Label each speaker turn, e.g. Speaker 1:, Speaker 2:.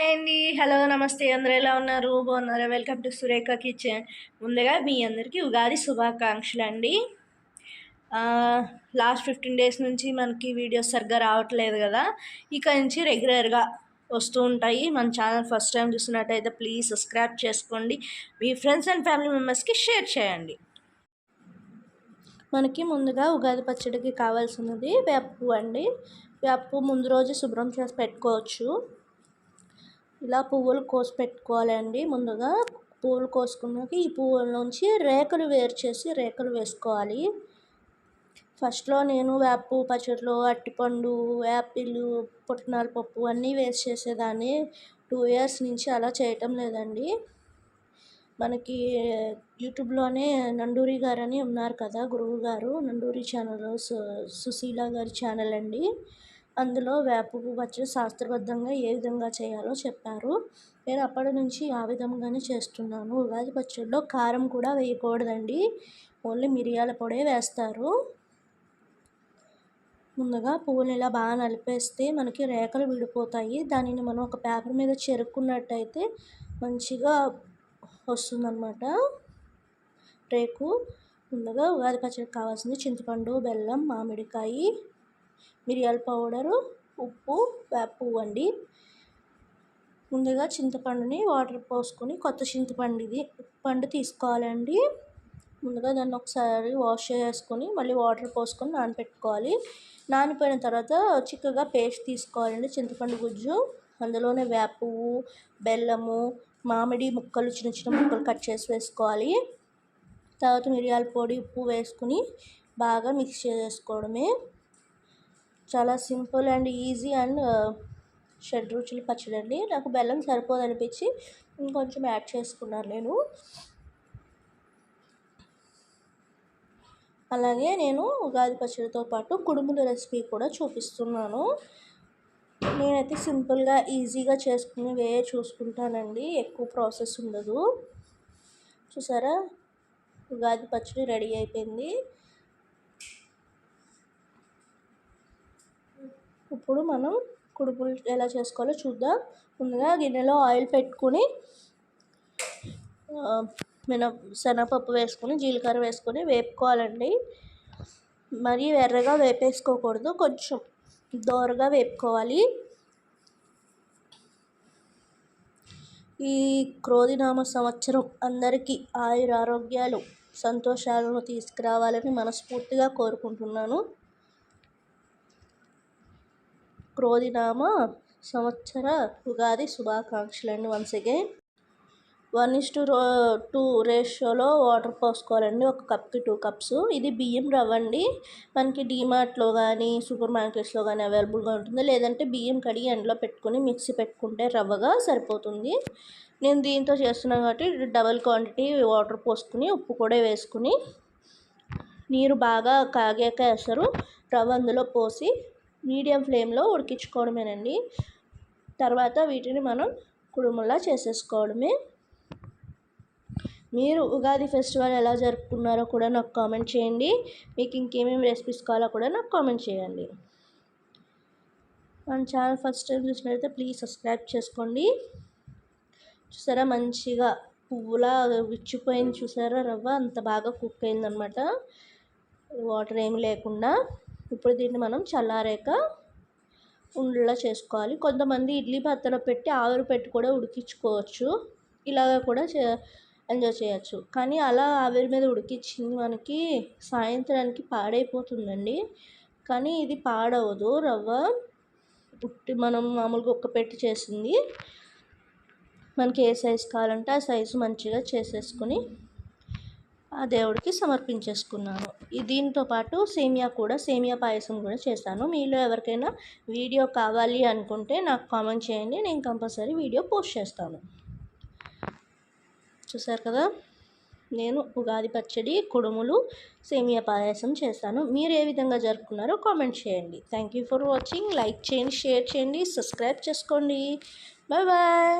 Speaker 1: Hi అండి. Hello నమస్తే. అందరూ ఎలా ఉన్నారు? బాగున్నారా? Welcome to Surekha kitchen. ముందుగా మీ అందరికీ ఉగాది శుభాకాంక్షలు అండి లాస్ట్ ఫిఫ్టీన్ డేస్ నుంచి మనకి వీడియోస్ సరిగ్గా రావట్లేదు కదా. ఇక నుంచి రెగ్యులర్గా వస్తూ ఉంటాయి. మన ఛానల్ ఫస్ట్ టైం చూసినట్టయితే ప్లీజ్ సబ్స్క్రైబ్ చేసుకోండి. మీ ఫ్రెండ్స్ అండ్ ఫ్యామిలీ మెంబర్స్కి షేర్ చేయండి. మనకి ముందుగా ఉగాది పచ్చడికి కావాల్సినది వేపు అండి. వేపు ముందు రోజు శుభ్రం చేసి పెట్టుకోవచ్చు. ఇలా పువ్వులు కోసి పెట్టుకోవాలండి. ముందుగా పువ్వులు కోసుకున్నాక ఈ పువ్వుల నుంచి రేఖలు వేరు చేసి రేఖలు వేసుకోవాలి. ఫస్ట్లో నేను వేపు పచ్చడిలో అట్టిపండు యాపిల్ పుట్నాల పప్పు అన్నీ వేస్ట్ చేసేదాన్ని. టూ ఇయర్స్ నుంచి అలా చేయటం లేదండి. మనకి యూట్యూబ్లోనే నండూరి గారు అని ఉన్నారు కదా గురువు గారు నండూరి ఛానల్ సుశీల గారి ఛానల్ అండి. అందులో వేప పచ్చడి శాస్త్రబద్ధంగా ఏ విధంగా చేయాలో చెప్పారు. నేను అప్పటి నుంచి ఆ విధంగానే చేస్తున్నాను. ఉగాది పచ్చడిలో కారం కూడా వేయకూడదండి. ఓన్లీ మిరియాల పొడే వేస్తారు. ముందుగా పువ్వులు ఇలా బాగా నలిపేస్తే మనకి రేఖలు విడిపోతాయి. దానిని మనం ఒక పేపర్ మీద చెరుక్కున్నట్టయితే మంచిగా వస్తుందన్నమాట. రేకు. ముందుగా ఉగాది పచ్చడికి కావాల్సింది చింతపండు బెల్లం మామిడికాయి. మిరియాల పౌడరు ఉప్పు వేప అండి. ముందుగా చింతపండుని వాటర్ పోసుకొని కొత్త చింతపండు ఇది పండు తీసుకోవాలండి. ముందుగా దాన్ని ఒకసారి వాష్ చేసుకొని మళ్ళీ వాటర్ పోసుకొని నానబెట్టుకోవాలి నానిపోయిన తర్వాత చిక్కగా పేస్ట్ తీసుకోవాలండి చింతపండు గుజ్జు. అందులోనే వేప బెల్లము మామిడి ముక్కలు చిన్న చిన్న ముక్కలు కట్ చేసి వేసుకోవాలి. తర్వాత మిరియాల పొడి ఉప్పు వేసుకుని బాగా మిక్స్ చేసుకోవడమే. చాలా సింపుల్ అండ్ ఈజీ అండ్ షడ్రుచులు పచ్చడి అండి నాకు బెల్లం సరిపోదు అనిపించి ఇంకొంచెం యాడ్ చేసుకున్నాను నేను. అలాగే నేను ఉగాది పచ్చడితో పాటు కుడుముల రెసిపీ కూడా చూపిస్తున్నాను. నేనైతే సింపుల్గా ఈజీగా చేసుకుని వే చూసుకుంటానండి. ఎక్కువ ప్రాసెస్ ఉండదు. చూసారా? ఉగాది పచ్చడి రెడీ అయిపోయింది. ఇప్పుడు మనం కుడుపులు ఎలా చేసుకోవాలో చూద్దాం. ముందుగా గిన్నెలో ఆయిల్ పెట్టుకుని మిన శనగపప్పు వేసుకొని జీలకర్ర వేసుకొని వేపుకోవాలండి. మరీ ఎర్రగా వేపేసుకోకూడదు కొంచెం దోరగా వేపుకోవాలి. ఈ క్రోధినామ సంవత్సరం అందరికీ ఆయుర ఆరోగ్యాలు సంతోషాలను తీసుకురావాలని మనస్ఫూర్తిగా కోరుకుంటున్నాను. క్రోధినామ సంవత్సర ఉగాది శుభాకాంక్షలు అండి once again one is to two రేషియోలో వాటర్ పోసుకోవాలండి. ఒక కప్కి టూ కప్స్ ఇది బియ్యం రవ్వ అండి. మనకి డీమార్ట్లో కానీ సూపర్ మార్కెట్స్లో కానీ అవైలబుల్గా ఉంటుంది. లేదంటే బియ్యం కడిగి ఎండలో పెట్టుకుని మిక్సీ పెట్టుకుంటే రవ్వగా సరిపోతుంది. నేను దీంతో చేస్తున్నాను కాబట్టి డబల్ క్వాంటిటీ వాటర్ పోసుకుని ఉప్పు కూడా వేసుకుని నీరు బాగా కాగాక వేస్తారు రవ్వ అందులో పోసి మీడియం ఫ్లేమ్లో ఉడికించుకోవడమేనండి. తర్వాత వీటిని మనం కుడుములా చేసేసుకోవడమే. మీరు ఉగాది ఫెస్టివల్ ఎలా జరుపుకున్నారో కూడా నాకు కామెంట్ చేయండి. మీకు ఇంకేమేమి రెసిపీస్ కావాలో కూడా నాకు కామెంట్ చేయండి. మన ఛానల్ ఫస్ట్ టైం చూసినట్లయితే ప్లీజ్ సబ్స్క్రైబ్ చేసుకోండి. చూసారా మంచిగా పువ్వులా విచ్చిపోయింది. చూసారా రవ్వ అంత బాగా కుక్ అయిందనమాట వాటర్ ఏమి లేకుండా. ఇప్పుడు దీన్ని మనం చల్లారాక ఉండలా చేసుకోవాలి. కొంతమంది ఇడ్లీ పాత్రలో పెట్టి ఆవిరి పెట్టి కూడా ఉడికించుకోవచ్చు. ఇలాగ కూడా చే ఎంజాయ్ చేయొచ్చు. కానీ అలా ఆవిరి మీద ఉడికించింది మనకి సాయంత్రానికి పాడైపోతుందండి. కానీ ఇది పాడవదు. రవ్వ ఉట్టి మనం మామూలుగా ఒక్క పెట్టి చేసింది. మనకి ఏ సైజు కావాలంటే ఆ సైజు మంచిగా చేసేసుకొని ఆ దేవుడికి సమర్పించేసుకున్నాను. దీంతో పాటు సేమియా కూడా సేమియా పాయసం కూడా చేశాను. మీలో ఎవరికైనా వీడియో కావాలి అనుకుంటే నాకు కామెంట్ చేయండి. నేను కంపల్సరీ వీడియో పోస్ట్ చేస్తాను. చూసారు కదా? నేను ఉగాది పచ్చడి కుడుములు సేమియా పాయసం చేస్తాను మీరు ఏ విధంగా జరుపుకున్నారో కామెంట్ చేయండి. Thank you for watching like చేయండి షేర్ చేయండి సబ్స్క్రైబ్ చేసుకోండి. Bye bye